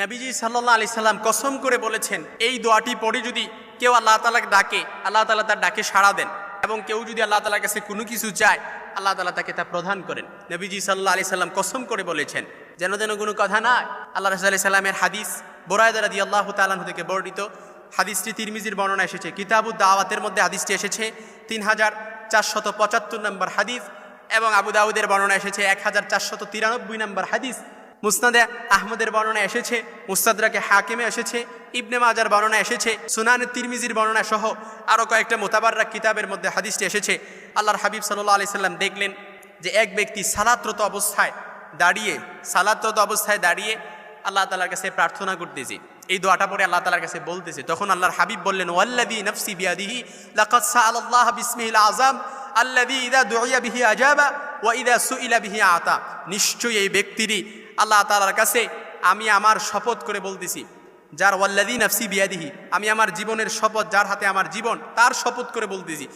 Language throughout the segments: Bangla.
নবীজি সাল্লাহ আলি সাল্লাম কসম করে বলেছেন, এই দোয়াটি পড়ে যদি কেউ আল্লাহ তালাকে ডাকে, আল্লাহ তালা তার ডাকে সাড়া দেন। এবং কেউ যদি আল্লাহ তালার কাছে কোনো কিছু চায়, আল্লাহ তালা তাকে তা প্রদান করেন। নবীজি সাল্লাহ আলি সাল্লাম কসম করে বলেছেন, যেন যেন কোনো কথা নয় আল্লাহ রসুল আলি সাল্লামের হাদিস বোরায়দার আদি আল্লাহ তালাহ থেকে বর্ণিত। হাদিসটি তিরমিজির বর্ণনা এসেছে কিতাবুদ দাওয়াতের মধ্যে হাদিসটি এসেছে তিন হাজার চারশত পঁচাত্তর নম্বর হাদিস এবং আবু দাউদের বর্ণনা এসেছে এক হাজার চারশত তিরানব্বই নম্বর হাদিস। মুসনাদে আহমদের বর্ণনা এসেছে মুস্তাদরাকে হাকিমে এসেছে, ইবনে মাজার বর্ণনা এসেছে, সুনান তিরমিজির বর্ণনা সহ আরও কয়েকটা মোতাবাররা কিতাবের মধ্যে হাদিসটি এসেছে। আল্লাহর হাবিব সাল্লাহ আলি সাল্লাম দেখলেন যে এক ব্যক্তি সালাত্রত অবস্থায় দাঁড়িয়ে, সালাত্রত অবস্থায় দাঁড়িয়ে আল্লাহ তালার কাছে প্রার্থনা করতেছে। এই দোয়াটা পরে আল্লাহ তালার কাছে বলতেছে। তখন আল্লাহর হাবিব বললেন ওয়াল্লাদি নফসি বিয়াদিহি লাকাদ সাআলাল্লাহ বিসমিহিল আযম, আল্লাযী ইযা দুইয়া বিহি আজাবা ওয়া সুইলা বিহি আতা। নিশ্চয়ই এই ব্যক্তিরই আল্লাহ তাআলার কাছে আমি আমার শপথ করে বলতেছি, যার ওয়াল্লাদি নফসি বিয়াদিহি, আমি আমার জীবনের শপথ, যার হাতে আমার জীবন, তার শপথ করে বলতেছি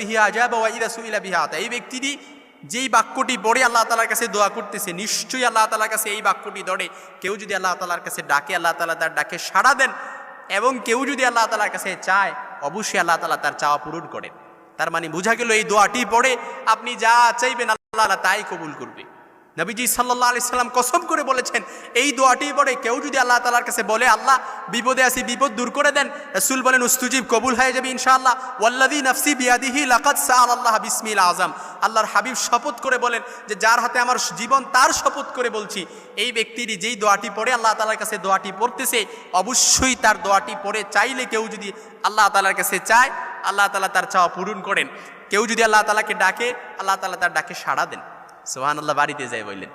বিহি আজাবা ওয়া ইযা সুইলা বিহি। এই ব্যক্তিটি যেই বাক্যটি পড়ে আল্লাহ তালার কাছে দোয়া করতেছে, নিশ্চয়ই আল্লাহ তালার কাছে এই বাক্যটি ধরে। কেউ যদি আল্লাহ তালার কাছে ডাকে, আল্লাহ তালা তার ডাকে সাড়া দেন, এবং কেউ যদি আল্লাহ তালার কাছে চায়, অবশ্যই আল্লাহ তালা তার চাওয়া পূরণ করেন। তার মানে বোঝা গেল এই দোয়াটি পড়ে আপনি যা চাইবেন আল্লাহ তাই কবুল করবে। নবীজি সাল্লাহ আলি সাল্লাম কসম করে বলেছেন, এই দোয়াটি পড়ে কেউ যদি আল্লাহ তালার কাছে বলে, আল্লাহ, বিপদে আসি বিপদ দূর করে দেন, রসুল বলেন, উস্তুজিব, কবুল হয়ে যাবে ইনশাআল্লাহ। ওয়াল্লাদি নফসি বিয়াদিহি লাকাদ সাআল আল্লাহ বিসমিল আজম আল্লাহর হাবিব শপথ করে বলেন যে, যার হাতে আমার জীবন, তার শপথ করে বলছি। এই ব্যক্তিরই যেই দোয়াটি পড়ে, আল্লাহ তালার কাছে দোয়াটি পড়তেছে, অবশ্যই তার দোয়াটি পড়ে চাইলে কেউ যদি আল্লাহ তালার কাছে চায়, আল্লাহ তালা তার চাওয়া পূরণ করেন। কেউ যদি আল্লাহ তালাকে ডাকে, আল্লাহ তালা তার ডাকে সাড়া দেন। সোহান আল্লাহ বাড়িতে যায় বললেন।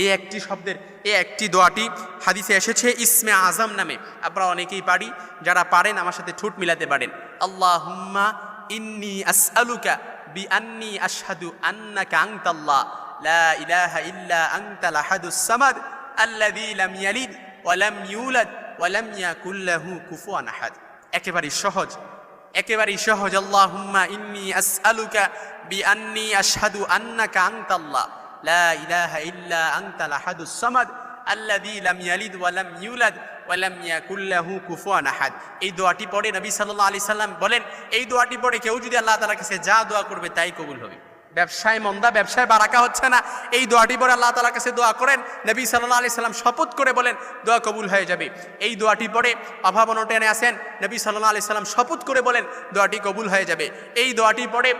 এই একটি শব্দের, এই একটি দোয়াটি হাদিসে এসেছে, ইসমে আজম নামে। আপনারা অনেকেই পারি, যারা পারেন আমার সাথে ঠোঁট মিলাতে পারেন। আল্লাহ হুম্মা ইন্নি আসআলুকা বি আন্নি আশহাদু আন্নাকা আনতাল্লাহ। লা ইলাহা ইল্লা আনতাল আহাদুস সামাদ আল্লাযী লাম ইয়ালিদ ওয়া লাম ইউলাদ ওয়া লাম ইয়াকুল লাহু কুফুয়ান আহাদ। একেবারে সহজ। একেবারেই সহজ, আল্লাহুম্মা ইন্নি আসআলুকা বিআন্নি আশহাদু আন্নাকা আনতাল্লাহ এই দোয়াটি পড়ে সাল্লাম বলেন, এই দোয়াটি পড়ে কেউ যদি আল্লাহ তাআলার কাছে যা দোয়া করবে তাই কবুল হবে। ব্যবসায় মন্দা, ব্যবসায় বারাকা হচ্ছে না। এই দোয়াটি পরে আল্লাহ তালার কাছে দোয়া করেন। নবী সাল্লাহ আলি সাল্লাম শপথ করে বলেন, দোয়া কবুল হয়ে যাবে। এই দোয়াটি পরে অভাব অনটনে আসেন। নবী সাল্লাহ আলি সাল্লাম শপথ করে বলেন, দোয়াটি কবুল হয়ে যাবে। এই দোয়াটি পরে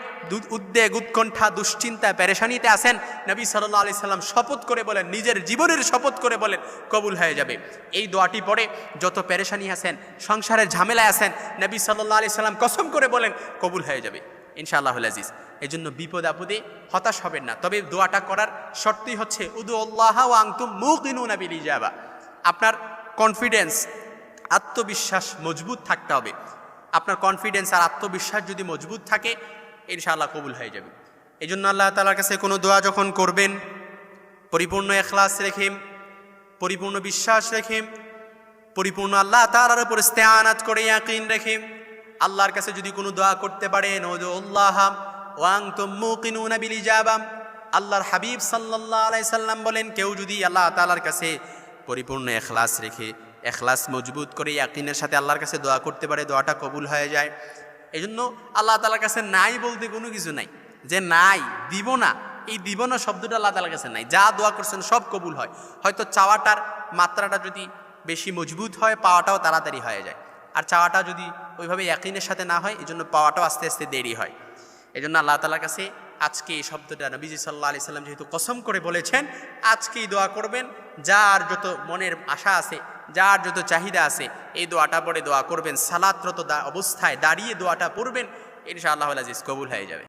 উদ্বেগ, উৎকণ্ঠা, দুশ্চিন্তা, পেরেশানিতে আসেন। নবী সাল্লাহ আলি সাল্লাম শপথ করে বলেন, নিজের জীবনের শপথ করে বলেন, কবুল হয়ে যাবে। এই দোয়াটি পরে যত পেরেশানি আসেন সংসারের ঝামেলায় আসেন নবী সাল্লাহ আলি সাল্লাম কসম করে বলেন, কবুল হয়ে যাবে। ইনশাআল্লাহ আজিজ। এই জন্য বিপদ আপদে হতাশ হবেন না। তবে দোয়াটা করার শর্তই হচ্ছে উদু আল্লাহ আংতুম মুকিনুনা বিল ইজাবা আপনার কনফিডেন্স আত্মবিশ্বাস মজবুত থাকতে হবে। আপনার কনফিডেন্স আর আত্মবিশ্বাস যদি মজবুত থাকে, ইনশাআল্লাহ কবুল হয়ে যাবে। এই জন্য আল্লাহ তালার কাছে কোনো দোয়া যখন করবেন, পরিপূর্ণ এখলাস রেখে পরিপূর্ণ বিশ্বাস রেখে পরিপূর্ণ আল্লাহ তালার উপর স্তেয়ানাত করে ইয়াকিন রেখে আল্লাহর কাছে যদি কোনো দোয়া করতে পারেন ওয়াং ইজাবাম আল্লাহর হাবিব সাল্লাল্লাহু আলাইহি সাল্লাম বলেন, কেউ যদি আল্লাহ তালার কাছে পরিপূর্ণ এখলাস রেখে, এখলাস মজবুত করে ইয়াকিনের সাথে আল্লাহর কাছে দোয়া করতে পারে, দোয়াটা কবুল হয়ে যায়। এই জন্য আল্লাহ তালার কাছে নাই বলতে কোনো কিছু নাই। যে নাই, দিব না, এই দিব না শব্দটা আল্লাহ তালার কাছে নাই। যা দোয়া করছেন সব কবুল হয়। হয়তো চাওয়াটার মাত্রাটা যদি বেশি মজবুত হয়, পাওয়াটাও তাড়াতাড়ি হয়ে যায়। আর চাওয়াটা যদি ওইভাবে একইনের সাথে না হয় এই জন্য পাওয়াটাও আস্তে আস্তে দেরি হয়। এই জন্য আল্লাহ তালার কাছে আজকে এই শব্দটা নবীজি সাল্লাহ আলি সাল্লাম যেহেতু কসম করে বলেছেন, আজকেই দোয়া করবেন। যার যত মনের আশা আছে, যার যত চাহিদা আছে, এই দোয়াটা পরে দোয়া করবেন। সালাত্রত অবস্থায় দাঁড়িয়ে দোয়াটা পড়বেন। ইনশাআল্লাহ আজিজ কবুল হয়ে যাবে।